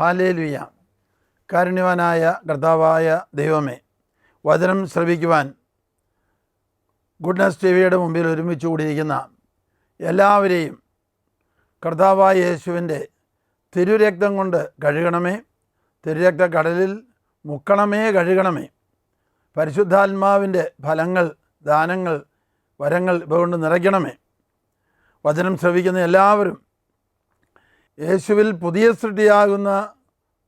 Hallelujah കാരുണ്യവാനായ കർത്താവായ ദൈവമേ വചനം ശ്രവിക്കുവാൻ ഗുഡ്നസ് ടി വിയുടെ മുമ്പിൽ ഒരുമിച്ച് കൂടിയിരിക്കുന്ന എല്ലാവരെയും കർത്താവായ യേശുവിന്റെ തിരുരക്തം കൊണ്ട് കഴുകണമേ തിരുരക്ത കടലിൽ മുക്കണമേ കഴുകണമേ. പരിശുദ്ധാത്മാവിന്റെ ഫലങ്ങൾ ദാനങ്ങൾ വരങ്ങൾ ഇവ കൊണ്ട് നിറയ്ക്കണമേ. വചനം ശ്രവിക്കുന്ന എല്ലാവരും യേശുവിൽ പുതിയ സൃഷ്ടിയാകുന്ന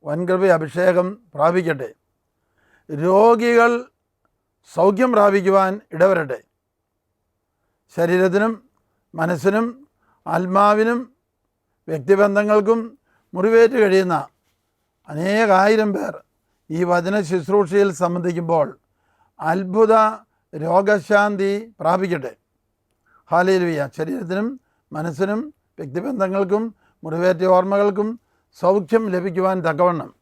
വൻകൃപ അഭിഷേകം പ്രാപിക്കട്ടെ. രോഗികൾ സൗഖ്യം പ്രാപിക്കുവാൻ ഇടവരട്ടെ. ശരീരത്തിനും മനസ്സിനും ആത്മാവിനും വ്യക്തിബന്ധങ്ങൾക്കും മുറിവേറ്റ് കഴിയുന്ന അനേകായിരം പേർ ഈ വചന ശുശ്രൂഷയിൽ സംബന്ധിക്കുമ്പോൾ അത്ഭുത രോഗശാന്തി പ്രാപിക്കട്ടെ. ഹാലയിലുയ്യ ശരീരത്തിനും മനസ്സിനും വ്യക്തിബന്ധങ്ങൾക്കും മുറിവേറ്റ ഓർമ്മകൾക്കും സൗഖ്യം ലഭിക്കുവാൻ തക്കവണ്ണം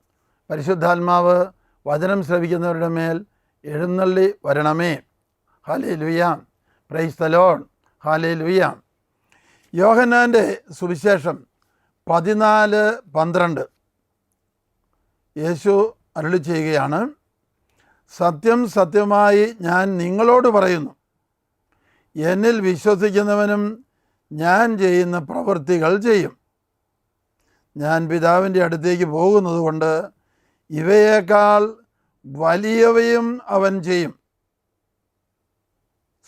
പരിശുദ്ധാത്മാവ് വചനം ശ്രവിക്കുന്നവരുടെ മേൽ എഴുന്നള്ളി വരണമേ. ഹാലേ ലുയാം പ്രൈസ് തലോൺ ഹാലേ ലുയാം യോഹനാന്റെ സുവിശേഷം പതിനാല് പന്ത്രണ്ട്. യേശു അരുളി ചെയ്യുകയാണ് സത്യം സത്യമായി ഞാൻ നിങ്ങളോട് പറയുന്നു. എന്നിൽ വിശ്വസിക്കുന്നവനും ഞാൻ ചെയ്യുന്ന പ്രവൃത്തികൾ ചെയ്യും. ഞാൻ പിതാവിന്റെ അടുത്തേക്ക് പോകുന്നത് കൊണ്ട് ഇവയേക്കാൾ വലിയവയും അവൻ ചെയ്യും.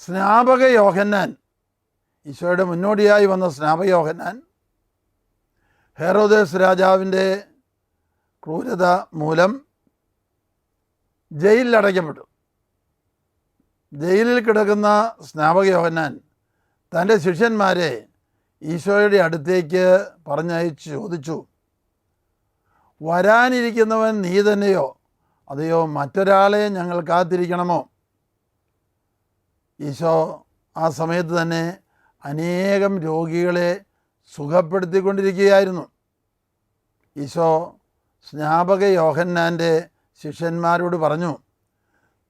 സ്നാപക യോഹന്നാൻ ഈശോയുടെ മുന്നോടിയായി വന്ന സ്നാപക യോഹന്നാൻ ഹെറോദേസ് രാജാവിന്റെ ക്രൂരത മൂലം ജയിലിൽ അടയ്ക്കപ്പെട്ടു. ജയിലിൽ കിടക്കുന്ന സ്നാപക യോഹന്നാൻ തന്റെ ശിഷ്യന്മാരെ ഈശോയുടെ അടുത്തേക്ക് പറഞ്ഞയച്ച് ചോദിച്ചു വരാനിരിക്കുന്നവൻ നീ തന്നെയോ? അതെയോ മറ്റൊരാളെ ഞങ്ങൾ കാത്തിരിക്കണമോ? ഈശോ ആ സമയത്ത് തന്നെ അനേകം രോഗികളെ സുഖപ്പെടുത്തിക്കൊണ്ടിരിക്കുകയായിരുന്നു. ഈശോ സ്നാപക യോഹന്നാന്റെ ശിഷ്യന്മാരോട് പറഞ്ഞു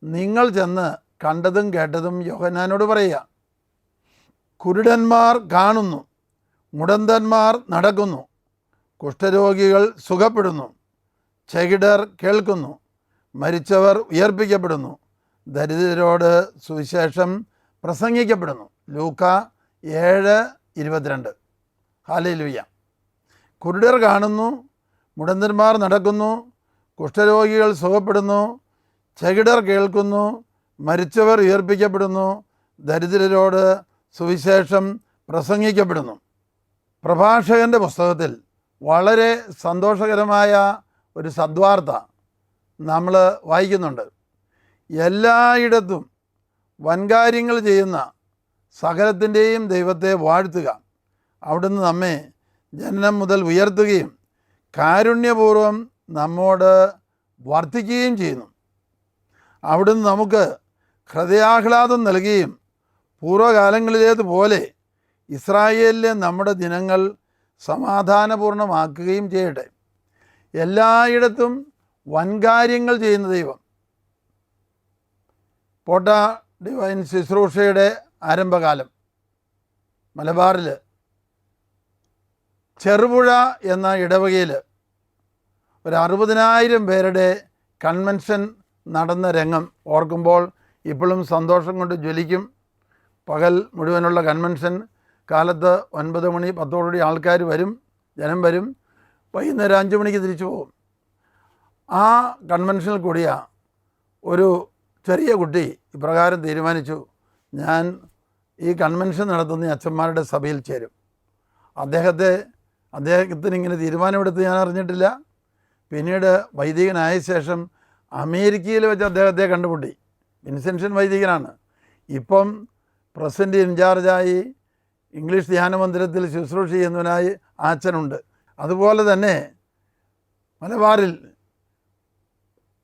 നിങ്ങൾ ചെന്ന് കണ്ടതും കേട്ടതും യോഹന്നാനോട് പറയുക. കുരുടന്മാർ കാണുന്നു. മുടന്തന്മാർ നടക്കുന്നു. കുഷ്ഠരോഗികൾ സുഖപ്പെടുന്നു. ചെകിടർ കേൾക്കുന്നു. മരിച്ചവർ ഉയർപ്പിക്കപ്പെടുന്നു. ദരിദ്രരോട് സുവിശേഷം പ്രസംഗിക്കപ്പെടുന്നു. ലൂക്ക ഏഴ് ഇരുപത്തിരണ്ട്. ഹാലയിലുയ്യ കുരുടർ കാണുന്നു. മുടന്തന്മാർ നടക്കുന്നു. കുഷ്ഠരോഗികൾ സുഖപ്പെടുന്നു. ചെകിടർ കേൾക്കുന്നു. മരിച്ചവർ ഉയർപ്പിക്കപ്പെടുന്നു. ദരിദ്രരോട് സുവിശേഷം പ്രസംഗിക്കപ്പെടുന്നു. പ്രഭാഷകന്റെ പുസ്തകത്തിൽ വളരെ സന്തോഷകരമായ ഒരു സദ്വാർത്ത നമ്മൾ വായിക്കുന്നുണ്ട്. എല്ലായിടത്തും വൻകാര്യങ്ങൾ ചെയ്യുന്ന സകലത്തിന്റെയും ദൈവത്തെ വാഴ്ത്തുക. അവിടുന്ന് നമ്മെ ജനനം മുതൽ ഉയർത്തുകയും കാരുണ്യപൂർവം നമ്മോട് വർദ്ധിക്കുകയും ചെയ്യുന്നു. അവിടുന്ന് നമുക്ക് ഹൃദയാഹ്ലാദം നൽകുകയും പൂർവകാലങ്ങളിലേതുപോലെ ഇസ്രായേലിലെ നമ്മുടെ ദിനങ്ങൾ സമാധാനപൂർണമാക്കുകയും ചെയ്യട്ടെ. എല്ലായിടത്തും വൻകാര്യങ്ങൾ ചെയ്യുന്ന ദൈവം. പോട്ട ഡിവൈൻ ശുശ്രൂഷയുടെ ആരംഭകാലം. മലബാറിൽ ചെറുപുഴ എന്ന ഇടവകയിൽ ഒരു അറുപതിനായിരം പേരുടെ കൺവെൻഷൻ നടന്ന രംഗം ഓർക്കുമ്പോൾ ഇപ്പോഴും സന്തോഷം കൊണ്ട് ജ്വലിക്കും. പകൽ മുഴുവനുള്ള കൺവെൻഷൻ കാലത്ത് ഒൻപത് മണി പത്തോടുകൂടി ആൾക്കാർ വരും ജനം വരും വൈകുന്നേരം അഞ്ച് മണിക്ക് തിരിച്ചു പോകും. ആ കൺവെൻഷനിൽ കൂടിയ ഒരു ചെറിയ കുട്ടി ഇപ്രകാരം തീരുമാനിച്ചു ഞാൻ ഈ കൺവെൻഷൻ നടത്തുന്ന അച്ഛന്മാരുടെ സഭയിൽ ചേരും. അദ്ദേഹത്തെ അദ്ദേഹത്തിന് ഇങ്ങനെ തീരുമാനമെടുത്ത് ഞാൻ അറിഞ്ഞിട്ടില്ല. പിന്നീട് വൈദികനായ ശേഷം അമേരിക്കയിൽ വെച്ച് അദ്ദേഹത്തെ കണ്ടുമുട്ടി. വിൻസെൻഷൻ വൈദികനാണ്. ഇപ്പം പ്രസിഡന്റ് ഇൻചാർജായി ഇംഗ്ലീഷ് ധ്യാന മന്ദിരത്തിൽ ശുശ്രൂഷ ചെയ്യുന്നവനായി ആച്ചനുണ്ട് അതുപോലെ തന്നെ മലബാറിൽ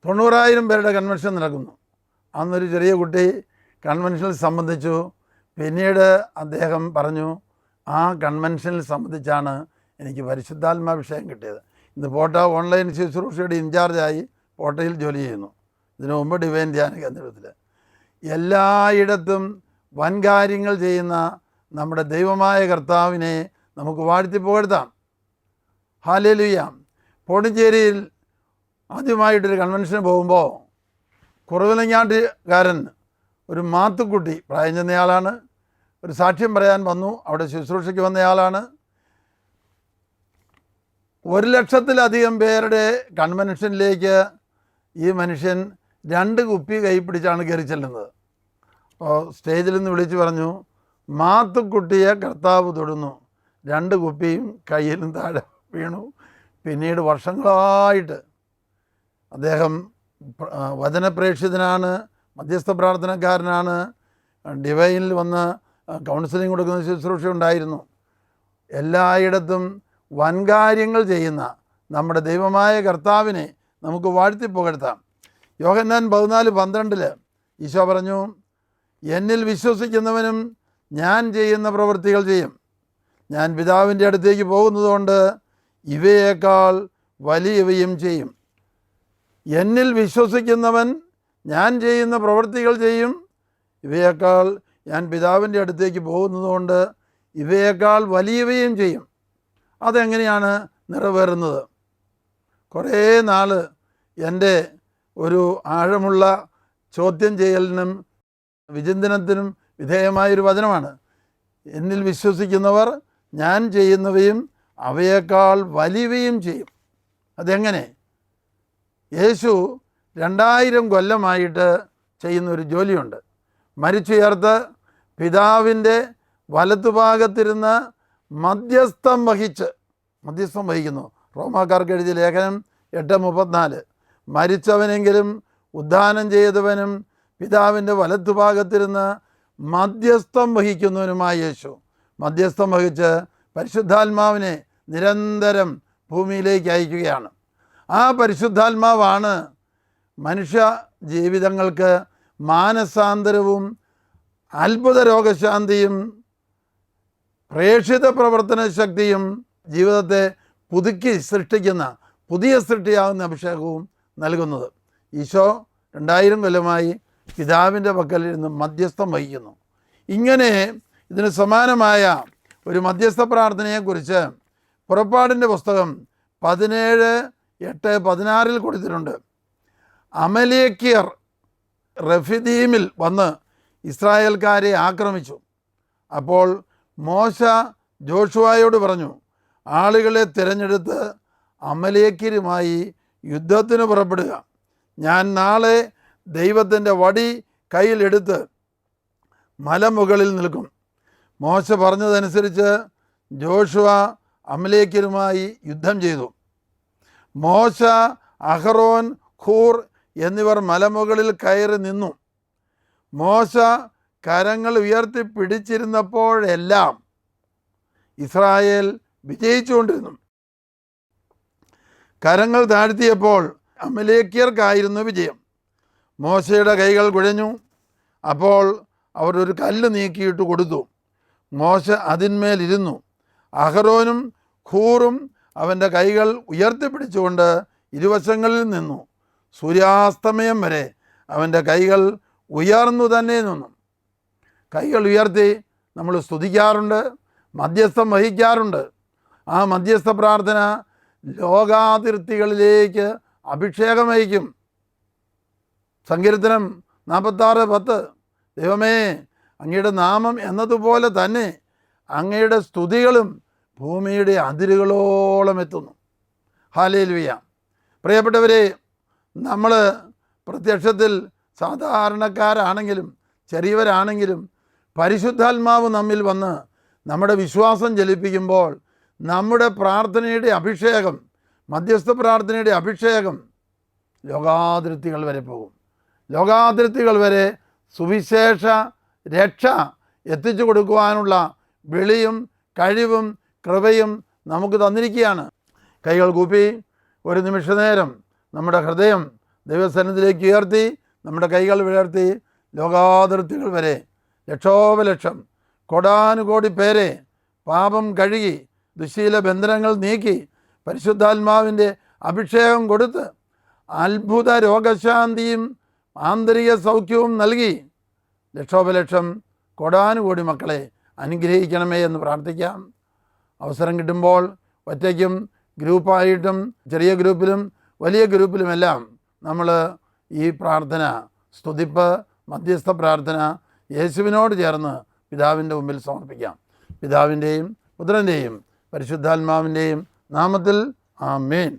തൊണ്ണൂറായിരം പേരുടെ കൺവെൻഷൻ നടക്കുന്നു. അന്നൊരു ചെറിയ കുട്ടി കൺവെൻഷനിൽ സംബന്ധിച്ചു. പിന്നീട് അദ്ദേഹം പറഞ്ഞു ആ കൺവെൻഷനിൽ സംബന്ധിച്ചാണ് എനിക്ക് പരിശുദ്ധാത്മാഭിഷേകം കിട്ടിയത്. ഇന്ന് പോട്ട ഓൺലൈൻ ശുശ്രൂഷയുടെ ഇൻചാർജായി പോട്ടയിൽ ജോലി ചെയ്യുന്നു. ഇതിനു മുമ്പ് ഡിവൈൻ ധ്യാന കേന്ദ്രത്തിൽ. എല്ലായിടത്തും വൻകാര്യങ്ങൾ ചെയ്യുന്ന നമ്മുടെ ദൈവമായ കർത്താവിനെ നമുക്ക് വാഴ്ത്തി പുകഴ്ത്താം. ഹാലലുയാം പോണ്ടിച്ചേരിയിൽ ആദ്യമായിട്ടൊരു കൺവെൻഷന് പോകുമ്പോൾ കുറവിലങ്ങാട്ടുകാരൻ ഒരു മാത്തുക്കുട്ടി പ്രായം ചെന്നയാളാണ്. ഒരു സാക്ഷ്യം പറയാൻ വന്നു. അവിടെ ശുശ്രൂഷയ്ക്ക് വന്നയാളാണ്. ഒരു ലക്ഷത്തിലധികം പേരുടെ കൺവെൻഷനിലേക്ക് ഈ മനുഷ്യൻ രണ്ട് കുപ്പി കൈ പിടിച്ചാണ് കയറി ചെല്ലുന്നത്. അപ്പോൾ സ്റ്റേജിൽ നിന്ന് വിളിച്ചു പറഞ്ഞു മാത്തുക്കുട്ടിയെ കർത്താവ് തൊടുന്നു. രണ്ട് കുപ്പിയും കയ്യിലും താഴെ വീണു. പിന്നീട് വർഷങ്ങളായിട്ട് അദ്ദേഹം പ്ര- വചനപ്രേക്ഷിതനാണ് മധ്യസ്ഥ പ്രാർത്ഥനക്കാരനാണ്. ഡിവൈനിൽ വന്ന് കൗൺസിലിംഗ് കൊടുക്കുന്ന ശുശ്രൂഷ ഉണ്ടായിരുന്നു. എല്ലായിടത്തും വൻകാര്യങ്ങൾ ചെയ്യുന്ന നമ്മുടെ ദൈവമായ കർത്താവിനെ നമുക്ക് വാഴ്ത്തി പുകഴ്ത്താം. യോഹന്നാൻ പതിനാല് പന്ത്രണ്ടിൽ ഈശോ പറഞ്ഞു എന്നിൽ വിശ്വസിക്കുന്നവനും ഞാൻ ചെയ്യുന്ന പ്രവൃത്തികൾ ചെയ്യും. ഞാൻ പിതാവിന്റെ അടുത്തേക്ക് പോകുന്നതുകൊണ്ട് ഇവയേക്കാൾ വലിയവയും ചെയ്യും. എന്നിൽ വിശ്വസിക്കുന്നവൻ ഞാൻ ചെയ്യുന്ന പ്രവൃത്തികൾ ചെയ്യും. ഇവയേക്കാൾ ഞാൻ പിതാവിന്റെ അടുത്തേക്ക് പോകുന്നതുകൊണ്ട് ഇവയേക്കാൾ വലിയവയും ചെയ്യും. അതെങ്ങനെയാണ് നിറവേറുന്നത്? കുറേ നാൾ എന്റെ ഒരു ആഴമുള്ള ചോദ്യം ചെയ്യലിനും വിചിന്തനത്തിനും വിധേയമായൊരു വചനമാണ്. എന്നിൽ വിശ്വസിക്കുന്നവർ ഞാൻ ചെയ്യുന്നവയും അവയേക്കാൾ വലിയവയും ചെയ്യും. അതെങ്ങനെ? യേശു രണ്ടായിരം കൊല്ലമായിട്ട് ചെയ്യുന്നൊരു ജോലിയുണ്ട്. മരിച്ചുയർത്ത് പിതാവിന്റെ വലത്തുഭാഗത്തിരുന്ന് മധ്യസ്ഥം വഹിച്ച് മധ്യസ്ഥം വഹിക്കുന്നു. റോമാക്കാർക്ക് എഴുതിയ ലേഖനം എട്ട് മുപ്പത്തിനാല്. മരിച്ചവനെങ്കിലും ഉദ്ധാനം ചെയ്തവനും പിതാവിന്റെ വലത്തുഭാഗത്തിരുന്ന് മധ്യസ്ഥം വഹിക്കുന്നവനുമായ യേശു. മധ്യസ്ഥം വഹിച്ച് പരിശുദ്ധാത്മാവിനെ നിരന്തരം ഭൂമിയിലേക്ക് അയക്കുകയാണ്. ആ പരിശുദ്ധാത്മാവാണ് മനുഷ്യ ജീവിതങ്ങൾക്ക് മാനസാന്തരവും അത്ഭുത രോഗശാന്തിയും പ്രേക്ഷിത പ്രവർത്തന ശക്തിയും ജീവിതത്തെ പുതുക്കി സൃഷ്ടിക്കുന്ന പുതിയ സൃഷ്ടിയാകുന്ന അഭിഷേകവും നൽകുന്നത്. ഈശോ രണ്ടായിരം കൊല്ലമായി പിതാവിന്റെ നിന്ന് മധ്യസ്ഥം വഹിക്കുന്നു. ഇങ്ങനെ ഇതിന് സമാനമായ ഒരു മധ്യസ്ഥ പ്രാർത്ഥനയെക്കുറിച്ച് പുറപ്പാടിന്റെ പുസ്തകം പതിനേഴ് എട്ട് പതിനാറിൽ കൊടുത്തിട്ടുണ്ട്. അമലേക്കിയർ റഫിദീമിൽ വന്ന് ഇസ്രായേൽക്കാരെ ആക്രമിച്ചു. അപ്പോൾ മോശ ജോഷുവായോട് പറഞ്ഞു ആളുകളെ തിരഞ്ഞെടുത്ത് അമലേക്കിരുമായി യുദ്ധത്തിന് പുറപ്പെടുക. ഞാൻ നാളെ ദൈവത്തിന്റെ വടി കയ്യിലെടുത്ത് മലമുകളിൽ നിൽക്കും. മോശ പറഞ്ഞതനുസരിച്ച് ജോഷുവ അമലേക്കരുമായി യുദ്ധം ചെയ്തു. മോശ അഹറോൻ ഖൂർ എന്നിവർ മലമുകളിൽ കയറി നിന്നു. മോശ കരങ്ങൾ ഉയർത്തി പിടിച്ചിരുന്നപ്പോഴെല്ലാം ഇസ്രായേൽ വിജയിച്ചുകൊണ്ടിരുന്നു. കരങ്ങൾ താഴ്ത്തിയപ്പോൾ അമലേക്കിയർക്കായിരുന്നു വിജയം. മോശയുടെ കൈകൾ കുഴഞ്ഞു. അപ്പോൾ അവർ ഒരു കല്ല് നീക്കിയിട്ട് കൊടുത്തു. മോശ അതിന്മേലിരുന്നു അഹറോനും ഖൂറും അവന്റെ കൈകൾ ഉയർത്തിപ്പിടിച്ചുകൊണ്ട് ഇരുവശങ്ങളിൽ നിന്നു. സൂര്യാസ്തമയം വരെ അവന്റെ കൈകൾ ഉയർന്നു തന്നെ നിന്നു. കൈകൾ ഉയർത്തി നമ്മൾ സ്തുതിക്കാറുണ്ട് മധ്യസ്ഥം വഹിക്കാറുണ്ട്. ആ മധ്യസ്ഥ പ്രാർത്ഥന ലോകാതിർത്തികളിലേക്ക് അഭിഷേകം വഹിക്കും. സങ്കീർത്തനം നാൽപ്പത്താറ് പത്ത്. ദൈവമേ അങ്ങയുടെ നാമം എന്നതുപോലെ തന്നെ അങ്ങയുടെ സ്തുതികളും ഭൂമിയുടെ അതിരുകളോളം എത്തുന്നു. ഹാലേലുയ പ്രിയപ്പെട്ടവരെ നമ്മൾ പ്രത്യക്ഷത്തിൽ സാധാരണക്കാരാണെങ്കിലും ചെറിയവരാണെങ്കിലും പരിശുദ്ധാത്മാവ് നമ്മിൽ വന്ന് നമ്മുടെ വിശ്വാസം ജലിപ്പിക്കുമ്പോൾ നമ്മുടെ പ്രാർത്ഥനയുടെ അഭിഷേകം മധ്യസ്ഥ പ്രാർത്ഥനയുടെ അഭിഷേകം ലോകാതിർത്തികൾ വരെ പോകും. ലോകാതിർത്തികൾ വരെ സുവിശേഷ രക്ഷ എത്തിച്ചു കൊടുക്കുവാനുള്ള വിളിയും കഴിവും കൃപയും നമുക്ക് തന്നിരിക്കുകയാണ്. കൈകൾ കൂപ്പി ഒരു നിമിഷ നേരം നമ്മുടെ ഹൃദയം ദൈവസന്നിധിയിലേക്ക് ഉയർത്തി നമ്മുടെ കൈകൾ വിളർത്തി ലോകാതിർത്തികൾ വരെ ലക്ഷോപലക്ഷം കോടാനുകോടി പേരെ പാപം കഴുകി ദുശീല ബന്ധനങ്ങൾ നീക്കി പരിശുദ്ധാത്മാവിന്റെ അഭിഷേകം കൊടുത്ത് അത്ഭുത രോഗശാന്തിയും ആന്തരിക സൗഖ്യവും നൽകി ലക്ഷോപലക്ഷം കോടാനുകോടി മക്കളെ അനുഗ്രഹിക്കണമേ എന്ന് പ്രാർത്ഥിക്കാം. അവസരം കിട്ടുമ്പോൾ ഒറ്റയ്ക്കും ഗ്രൂപ്പായിട്ടും ചെറിയ ഗ്രൂപ്പിലും വലിയ ഗ്രൂപ്പിലുമെല്ലാം നമ്മൾ ഈ പ്രാർത്ഥന സ്തുതിപ്പ് മധ്യസ്ഥ പ്രാർത്ഥന യേശുവിനോട് ചേർന്ന് പിതാവിന്റെ മുമ്പിൽ സമർപ്പിക്കാം. പിതാവിന്റെയും പുത്രന്റെയും പരിശുദ്ധാത്മാവിന്റെയും നാമത്തിൽ ആമേൻ.